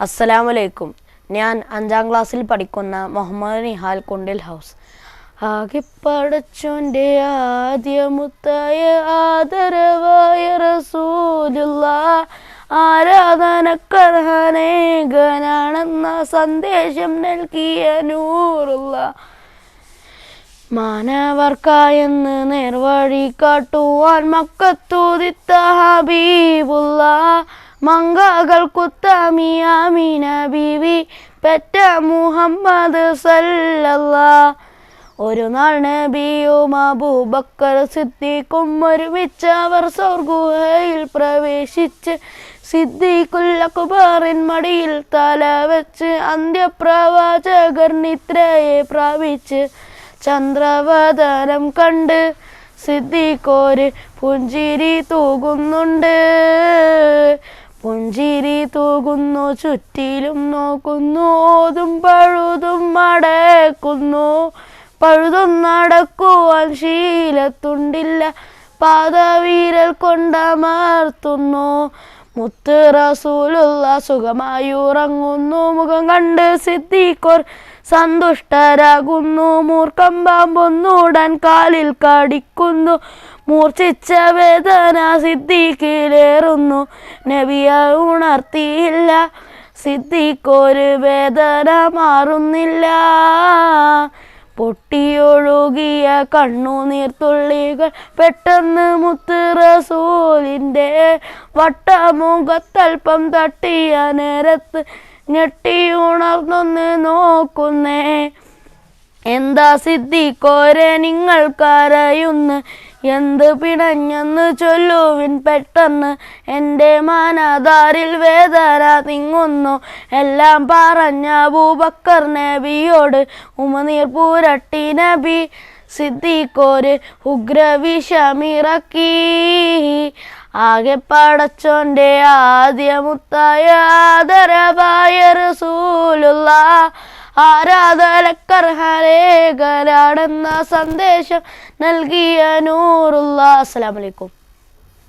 അസ്സലാമലൈക്കും. ഞാൻ അഞ്ചാം ക്ലാസ്സിൽ പഠിക്കുന്ന മുഹമ്മദ് നിഹാൽ കുണ്ടിൽ ഹൗസ്. ആകിപ്പടച്ചോന്റെ ആദ്യമുത്തായ ആദരവായ റസൂലുള്ള ആരാധനക്കർഹനേകനാണെന്ന സന്ദേശം നൽകിയ നൂറുള്ള. മാനവർക്കായെന്ന് നേർവഴി കാട്ടുവാൻ മക്കത്തൂതിത്ത ഹബീബുള്ള. മങ്കകൾ കുത്തമിയാമീന ബീവി പെറ്റ മുഹമ്മദ് സല്ലല്ലാ ഒരു നാൾ നബിയും അബൂബക്കർ സിദ്ദീഖും ഒരുമിച്ച് അവർ സ്വർഗുഹയിൽ പ്രവേശിച്ച് സിദ്ദീഖുൽ അക്ബറിൻ മടിയിൽ തല വെച്ച് അന്ത്യപ്രവാചകർ നിദ്രയെ പ്രാപിച്ച് ചന്ദ്രവദനം കണ്ട് സിദ്ദീഖോര് പുഞ്ചിരി തൂകുന്നുണ്ട്. പുഞ്ചിരി തൂകുന്നു ചുറ്റിലും നോക്കുന്നു ഓതും പഴുതും മടക്കുന്നു. പഴുതും നടക്കുവാൻ ശീലത്തുണ്ടില്ല പാദവീരൽ കൊണ്ടമർത്തുന്നു മുത്ത് റസൂലുള്ള സുഖമായി ഉറങ്ങുന്നു മുഖം കണ്ട് സിദ്ധിക്കോർ സന്തുഷ്ടരാകുന്നു. മൂർക്കം പാമ്പൊന്നുടൻ കാലിൽ കടിക്കുന്നു മൂർച്ഛിച്ച വേദന സിദ്ധിക്കിലേറുന്നു. നബിയ ഉണർത്തിയില്ല. സിദ്ധിക്കൊരു വേദന മാറുന്നില്ല. പൊട്ടിയൊഴുകിയ കണ്ണുനീർത്തുള്ളികൾ പെട്ടെന്ന് മുത്ത് റസൂലിന്റെ വട്ടമുഖത്തൽപ്പം തട്ടിയ നേരത്ത് ഞെട്ടി ഉണർന്നൊന്ന് നോക്കുന്നേ. എന്താ സിദ്ധിക്കോരെ നിങ്ങൾ കരയുന്ന്? എന്ത് പിണഞ്ഞെന്ന് ചൊല്ലുവിൻ പെട്ടെന്ന്. എന്റെ മാനാധാരിൽ വേദന തിങ്ങുന്നു. എല്ലാം പറഞ്ഞ അബൂബക്കർ നബിയോട് ഉമനീർ പൂരട്ടി നബി സിദ്ധിക്കോര് ഉഗ്രവിഷമിറക്കി. ആകെ പടച്ചോന്റെ ആദ്യമുത്തായ ആദരവായ റസൂലുള്ള. ആരാധനക്കർഹരേഖരാടെന്ന സന്ദേശം നൽകിയ നൂറുള്ള അസ്സലാമലൈക്കും